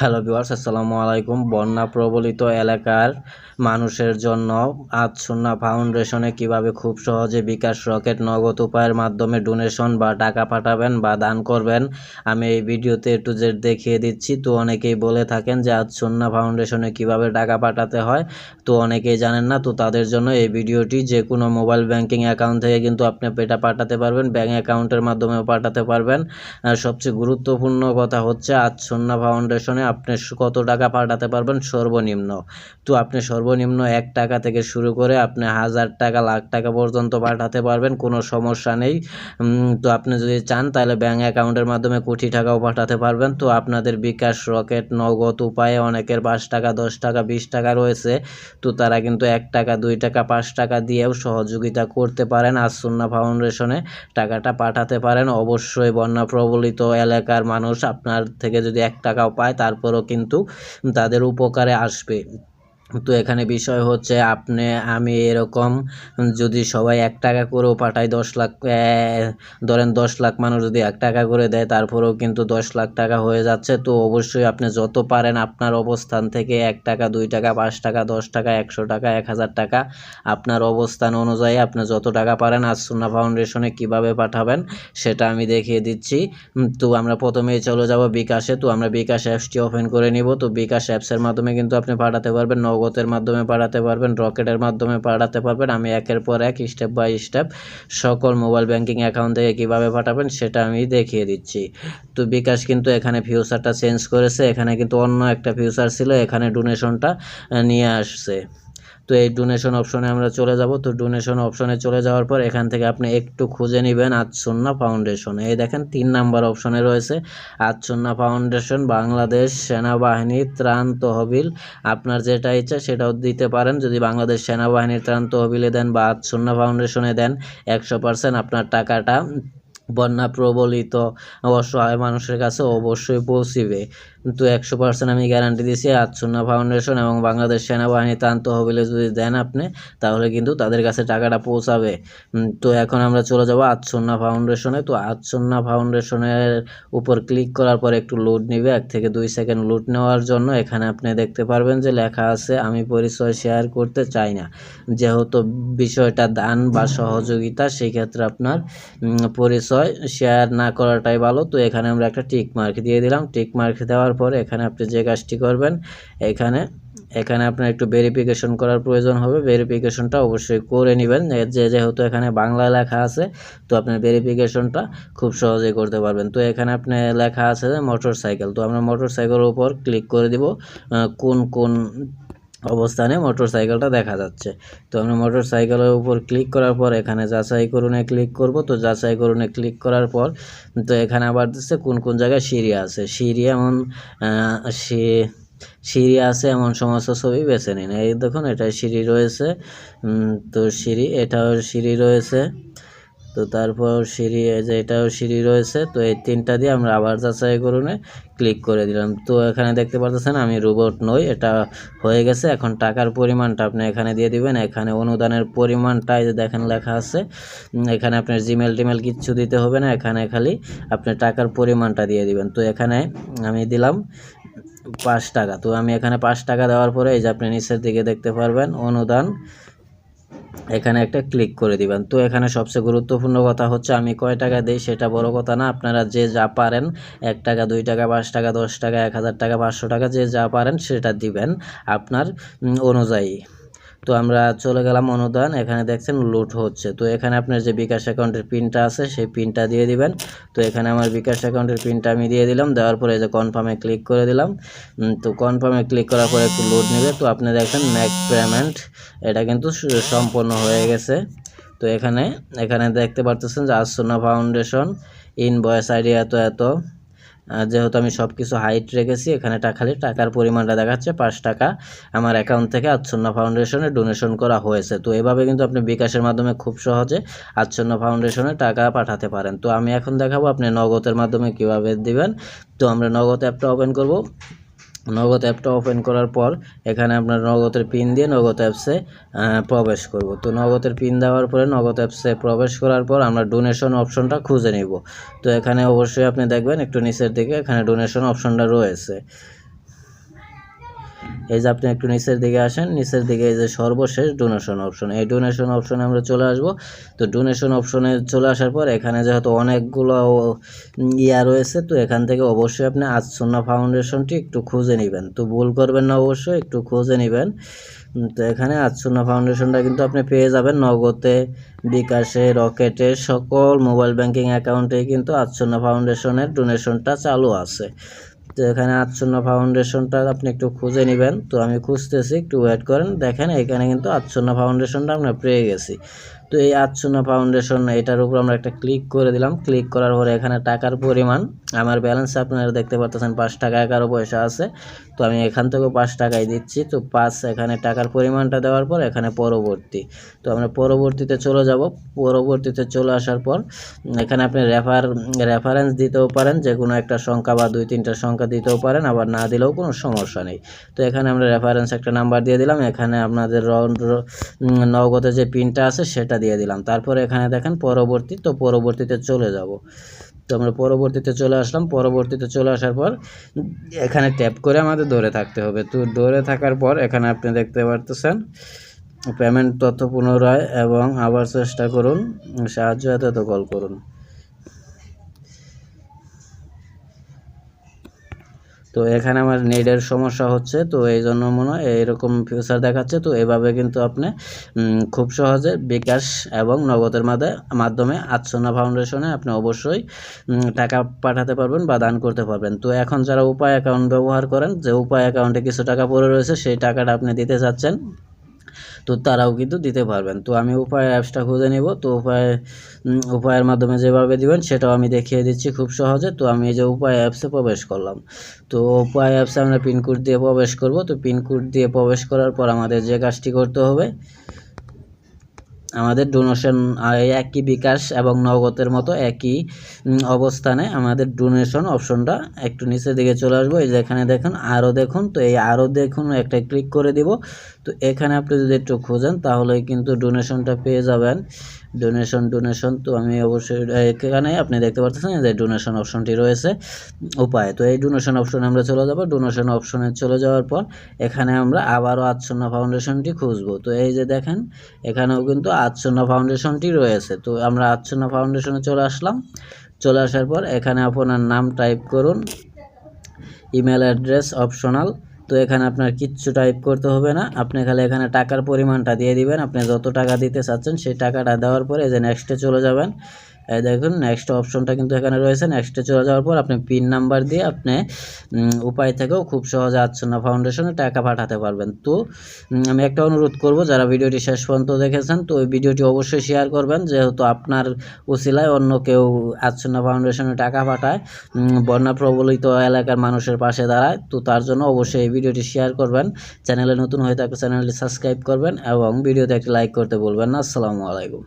Hello viewers, আসসালামু আলাইকুম। বন্যা প্রবলিত এলাকার মানুষের জন্য আতসুন্না ফাউন্ডেশনে কীভাবে খুব সহজে বিকাশ রকেট নগদ উপায়ের মাধ্যমে ডোনেশন বা টাকা পাঠাবেন বা দান করবেন, আমি এই ভিডিওতে একটু জেড দেখিয়ে দিচ্ছি। তো অনেকেই বলে থাকেন যে আতসুন্না ফাউন্ডেশনে কীভাবে টাকা পাঠাতে হয়, তো অনেকেই জানেন না। তো তাদের জন্য এই ভিডিওটি যে কোনো মোবাইল ব্যাংকিং অ্যাকাউন্ট থেকে কিন্তু আপনি এটা পাঠাতে পারবেন ব্যাঙ্ক অ্যাকাউন্টের মাধ্যমেও পাঠাতে পারবেন। সবচেয়ে গুরুত্বপূর্ণ কথা হচ্ছে আতসুন্না ফাউন্ডেশনে আপনি কত টাকা পাঠাতে পারবেন? সর্বনিম্ন। তো আপনি সর্বনিম্ন এক টাকা থেকে শুরু করে আপনি হাজার টাকা, লাখ টাকা পর্যন্ত পাঠাতে পারবেন, কোনো সমস্যা নেই। তো আপনি যদি চান, তাহলে ব্যাঙ্ক অ্যাকাউন্টের মাধ্যমে কোটি টাকাও পাঠাতে পারবেন। তো আপনাদের বিকাশ রকেট, নগদ উপায়ে অনেকের পাঁচ টাকা, দশ টাকা, বিশ টাকা রয়েছে। তো তারা কিন্তু এক টাকা, দুই টাকা, পাঁচ টাকা দিয়েও সহযোগিতা করতে পারেন। আসুন্না ফাউন্ডেশনে টাকাটা পাঠাতে পারেন। অবশ্যই বন্যা প্রবলিত এলাকার মানুষ আপনার থেকে যদি এক টাকাও পায় তারপরও কিন্তু তাদের উপকারে আসবে। তো এখানে বিষয় হচ্ছে আপনি, আমি এরকম যদি সবাই এক টাকা করেও পাঠায় দশ লাখ ধরেন দশ লাখ মানুষ যদি এক টাকা করে দেয়, তারপরেও কিন্তু দশ লাখ টাকা হয়ে যাচ্ছে। তো অবশ্যই আপনি যত পারেন আপনার অবস্থান থেকে এক টাকা, দুই টাকা, পাঁচ টাকা, দশ টাকা, একশো টাকা, এক হাজার টাকা, আপনার অবস্থান অনুযায়ী আপনি যত টাকা পারেন আসুন্না ফাউন্ডেশনে কীভাবে পাঠাবেন সেটা আমি দেখিয়ে দিচ্ছি। তো আমরা প্রথমেই চলে যাব বিকাশে। তো আমরা বিকাশ অ্যাপসটি ওপেন করে নিব। তো বিকাশ অ্যাপসের মাধ্যমে কিন্তু আপনি পাঠাতে পারবেন নগদের মাধ্যমে পাঠাতে পারবেন, রকেটের মাধ্যমে পাঠাতে পারবেন। আমি একের পর এক স্টেপ বাই স্টেপ সকল মোবাইল ব্যাঙ্কিং অ্যাকাউন্ট থেকে কীভাবে পাঠাবেন সেটা আমি দেখিয়ে দিচ্ছি। তো বিকাশ কিন্তু এখানে ফিউচারটা চেঞ্জ করেছে, এখানে কিন্তু অন্য একটা ফিউচার ছিল, এখানে ডোনেশনটা নিয়ে আসছে। তো এই ডোনেশন অপশনে আমরা চলে যাব। তো ডোনেশন অপশনে চলে যাওয়ার পর এখান থেকে আপনি একটু খুঁজে নেবেন আতসন্না ফাউন্ডেশন এই দেখেন তিন নাম্বার অপশনে রয়েছে। আতসন্না ফাউন্ডেশন বাংলাদেশ সেনাবাহিনী ত্রাণ তহবিল। আপনার যেটা ইচ্ছা সেটাও দিতে পারেন। যদি বাংলাদেশ সেনাবাহিনীর ত্রাণ তহবিলে দেন বা আতসন্না ফাউন্ডেশনে দেন, একশো পার্সেন্ট আপনার টাকাটা বন্যা প্রবলিত, অসহায় মানুষের কাছে অবশ্যই পৌঁছিবে। কিন্তু একশো পার্সেন্ট আমি গ্যারান্টি দিচ্ছি আতসুন্না ফাউন্ডেশন এবং বাংলাদেশ সেনাবাহিনী ত্রাণ তহবিলে যদি দেন আপনি, তাহলে কিন্তু তাদের কাছে টাকাটা পৌঁছাবে। তো এখন আমরা চলে যাব আতসুন্না ফাউন্ডেশনে তো আতসুন্না ফাউন্ডেশনের উপর ক্লিক করার পর একটু লোড নেবে, এক থেকে দুই সেকেন্ড লোড নেওয়ার জন্য। এখানে আপনি দেখতে পারবেন যে লেখা আছে, আমি পরিচয় শেয়ার করতে চাই না। যেহেতু বিষয়টা দান বা সহযোগিতা সেই ক্ষেত্রে আপনার পরিচয় শেয়ার না করাটাই ভালো। তো এখানে আমরা একটা টিক মার্ক দিয়ে দিলাম। টিক মার্ক দেওয়ার পর এখানে আপনি যে কাজটি করবেন, এখানে এখানে আপনার একটু ভেরিফিকেশন করার প্রয়োজন হবে। ভেরিফিকেশনটা অবশ্যই করে নেবেন। যে যেহেতু এখানে বাংলা লেখা আছে, তো আপনার ভেরিফিকেশনটা খুব সহজেই করতে পারবেন। তো এখানে আপনি লেখা আছে মোটর সাইকেল তো আমরা মোটর সাইকেলের উপর ক্লিক করে দিব কোন কোন অবস্থানে মোটর সাইকেলটা দেখা যাচ্ছে। তো আমরা মোটর সাইকেলের উপর ক্লিক করার পর এখানে যাচাই করুনে ক্লিক করব। তো যাচাই করুনে ক্লিক করার পর, তো এখানে আবার দিচ্ছে কোন কোন জায়গায় সিঁড়ি আছে। সিঁড়ি এমন সি- সিঁড়ি আছে এমন সমস্ত ছবি বেছে নিন। এই দেখুন এটা সিঁড়ি রয়েছে। তো সিঁড়ি, এটাও সিঁড়ি রয়েছে। তো তারপর সিঁড়ি যে এটাও সিঁড়ি রয়েছে, তো এই তিনটা দিয়ে আমরা আবার যাচাই করুনে ক্লিক করে দিলাম। তো এখানে দেখতে পাচ্ছেন আমি রোবট নই, এটা হয়ে গেছে। এখন টাকার পরিমাণটা আপনি এখানে দিয়ে দিবেন। এখানে অনুদানের পরিমাণটা যে দেখেন লেখা আছে। এখানে আপনার জিমেল টিমেল কিচ্ছু দিতে হবে না, এখানে খালি আপনি টাকার পরিমাণটা দিয়ে দিবেন। তো এখানে আমি দিলাম পাঁচ টাকা। তো আমি এখানে পাঁচ টাকা দেওয়ার পরে এই যে আপনি নিচের দিকে দেখতে পারবেন অনুদান। এখানে একটা ক্লিক করে দিবেন। তো এখানে সবচেয়ে গুরুত্বপূর্ণ কথা হচ্ছে, আমি কয় টাকা দিই সেটা বড় কথা না। আপনারা যে যা পারেন, এক টাকা, দুই টাকা, পাঁচ টাকা, দশ টাকা, এক হাজার টাকা, পাঁচশো টাকা যে যা পারেন সেটা দিবেন আপনার অনুযায়ী। তো আমরা চলে গেলাম অনুদান, এখানে দেখছেন লুট হচ্ছে। তো এখানে আপনার যে বিকাশ অ্যাকাউন্টের পিনটা আছে, সেই পিনটা দিয়ে দিবেন। তো এখানে আমার বিকাশ অ্যাকাউন্টের পিনটা আমি দিয়ে দিলাম, দেওয়ার পরে যে কনফার্মে ক্লিক করে দিলাম। তো কনফার্মে ক্লিক করার পরে একটু লোড নেবে। তো আপনি দেখেন ম্যাক পেমেন্ট, এটা কিন্তু সম্পন্ন হয়ে গেছে। তো এখানে এখানে দেখতে পারতেছেন যে আসুনা ফাউন্ডেশন ইনভয়েস আইডি এত এত। আর যেহেতু আমি সব কিছু হাইট রেখেছি, এখানে খালি টাকার পরিমাণটা দেখাচ্ছে, পাঁচ টাকা আমার অ্যাকাউন্ট থেকে আচ্ছন্ন ফাউন্ডেশনে ডোনেশন করা হয়েছে। তো এভাবে কিন্তু আপনি বিকাশের মাধ্যমে খুব সহজে আচ্ছন্ন ফাউন্ডেশনে টাকা পাঠাতে পারেন। তো আমি এখন দেখাবো আপনি নগদের মাধ্যমে কীভাবে দিবেন। তো আমরা নগদ অ্যাপটা ওপেন করব। নগদ অ্যাপটা ওপেন করার পর এখানে আপনার নগদের পিন দিয়ে নগদ অ্যাপসে প্রবেশ করব। তো নগদের পিন দেওয়ার পরে নগদ অ্যাপসে প্রবেশ করার পর আমরা ডোনেশন অপশনটা খুঁজে নিব। তো এখানে অবশ্যই আপনি দেখবেন একটু নিচের দিকে এখানে ডোনেশন অপশনটা রয়েছে। এই যে আপনি একটু নিচের দিকে আসেন, নিচের দিকে এই যে সর্বশেষ ডোনেশন অপশন এই ডোনেশন অপশনে আমরা চলে আসব। তো ডোনেশন অপশনে চলে আসার পর এখানে যেহেতু অনেকগুলো ইয়া রয়েছে, তো এখান থেকে অবশ্যই আপনি আজসন্না ফাউন্ডেশনটি একটু খুঁজে নেবেন। তো ভুল করবেন না অবশ্যই, একটু খুঁজে নেবেন। তো এখানে আজসন্না ফাউন্ডেশনটা কিন্তু আপনি পেয়ে যাবেন নগদে, বিকাশে, রকেটে, সকল মোবাইল ব্যাংকিং অ্যাকাউন্টেই কিন্তু আজসন্না ফাউন্ডেশনের ডোনেশনটা চালু আছে। তো এখানে আচ্ছন্ন ফাউন্ডেশনটা আপনি একটু খুঁজে নেবেন। তো আমি খুঁজতেছি, একটু ওয়েট করেন। দেখেন এখানে কিন্তু আচ্ছন্ন ফাউন্ডেশনটা আমরা পেয়ে গেছি। তো এই আচ্ছন্ন ফাউন্ডেশন এটার উপর আমরা একটা ক্লিক করে দিলাম। ক্লিক করার পরে এখানে টাকার পরিমাণ, আমার ব্যালেন্স আপনারা দেখতে পাচ্ছেন পাঁচ টাকা এগারো পয়সা আছে। তো আমি এখান থেকেও পাঁচ টাকাই দিচ্ছি। তো পাঁচ এখানে টাকার পরিমাণটা দেওয়ার পর এখানে পরবর্তী। তো আমরা পরবর্তীতে চলে যাব। পরবর্তীতে চলে আসার পর এখানে আপনি রেফার রেফারেন্স দিতেও পারেন যে কোনো একটা সংখ্যা বা দুই তিনটা সংখ্যা দিতেও পারেন, আবার না দিলেও কোনো সমস্যা নেই। তো এখানে আমরা রেফারেন্স একটা নাম্বার দিয়ে দিলাম। এখানে আপনাদের নগদে যে পিনটা আছে, সেটা দিয়ে দিলাম। তারপরে এখানে দেখেন পরবর্তী, তো পরবর্তীতে চলে যাব। তো আমরা পরবর্তীতে চলে আসলাম। পরবর্তীতে চলে আসার পর এখানে ট্যাপ করে আমাদের ধরে থাকতে হবে। তো ধরে থাকার পর এখানে আপনি দেখতে পারতেছেন পেমেন্ট তথ্য পুনরায় এবং আবার চেষ্টা করুন, সাহায্য এত কল করুন। তো এখানে আমার নেটের সমস্যা হচ্ছে, তো এই জন্য মনে হয় এইরকম ফিউচার দেখাচ্ছে, তো এভাবে কিন্তু আপনি খুব সহজে বিকাশ এবং নগদের মাধ্যমে আচ্ছন্ন ফাউন্ডেশনে আপনি অবশ্যই টাকা পাঠাতে পারবেন বা দান করতে পারবেন। তো এখন যারা উপায় অ্যাকাউন্ট ব্যবহার করেন, যে উপায় অ্যাকাউন্টে কিছু টাকা পড়ে রয়েছে, সেই টাকাটা আপনি দিতে চাচ্ছেন তো তারাও কিন্তু দিতে পারবেন। তো আমি উপায় অ্যাপসটা খুঁজে নিব। তো উপায় উপায়ের মাধ্যমে যেভাবে দিবেন, সেটাও আমি দেখিয়ে দিচ্ছি খুব সহজে। তো আমি এই যে উপায় অ্যাপসে প্রবেশ করলাম। তো উপায় অ্যাপসে আমরা পিনকোড দিয়ে প্রবেশ করব। তো পিনকোড দিয়ে প্রবেশ করার পর আমাদের যে কাজটি করতে হবে, আমাদের ডোনেশন একই বিকাশ এবং নগদের মতো একই অবস্থানে আমাদের ডোনেশন অপশনটা একটু নিচের দিকে চলে আসব। এই যে এখানে দেখুন, আরও দেখুন। তো এই আরও দেখুন, একটা ক্লিক করে দিব। তো এখানে আপনি যদি একটু খোঁজেন, তাহলে কিন্তু ডোনেশনটা পেয়ে যাবেন। ডোনেশন ডোনেশন তো আমি অবশ্যই এখানে আপনি দেখতে পাচ্ছেন যে ডোনেশন অপশনটি রয়েছে। উপায়, তো এই ডোনেশন অপশনে আমরা চলে যাব। ডোনেশন অপশনে চলে যাওয়ার পর এখানে আমরা আবারও আচ্ছন্ন ফাউন্ডেশনটি খুঁজবো। তো এই যে দেখেন, এখানেও কিন্তু আচ্ছন্ন ফাউন্ডেশনটি রয়েছে। তো আমরা আচ্ছন্ন ফাউন্ডেশনে চলে আসলাম। চলে আসার পর এখানে আপনার নাম টাইপ করুন। ইমেল অ্যাড্রেস অপশনাল তো এখানে আপনার কিচ্ছু টাইপ করতে হবে না। আপনি খালি এখানে টাকার পরিমাণটা দিয়ে দিবেন। আপনি যত টাকা দিতে চাচ্ছেন সেই টাকাটা দেওয়ার পরে যে নেক্সটে চলে যাবেন। দেখুন নেক্সট অপশনটা কিন্তু এখানে রয়েছে। নেক্সটে চলে যাওয়ার পর আপনি পিন নাম্বার দিয়ে আপনি উপায় থেকেও খুব সহজে আচ্ছন্ন ফাউন্ডেশনে টাকা পাঠাতে পারবেন। তো আমি একটা অনুরোধ করব, যারা ভিডিওটি শেষ পর্যন্ত দেখেছেন, তো ওই ভিডিওটি অবশ্যই শেয়ার করবেন। যেহেতু আপনার উসিলায় অন্য কেউ আচ্ছন্ন ফাউন্ডেশনে টাকা পাঠায় বন্যা প্রবলিত এলাকার মানুষের পাশে দাঁড়ায়, তো তার জন্য অবশ্যই এই ভিডিওটি শেয়ার করবেন। চ্যানেলে নতুন হয়ে থাকলে চ্যানেলটি সাবস্ক্রাইব করবেন এবং ভিডিওতে একটি লাইক করতে বলবেন না। আসসালামু আলাইকুম।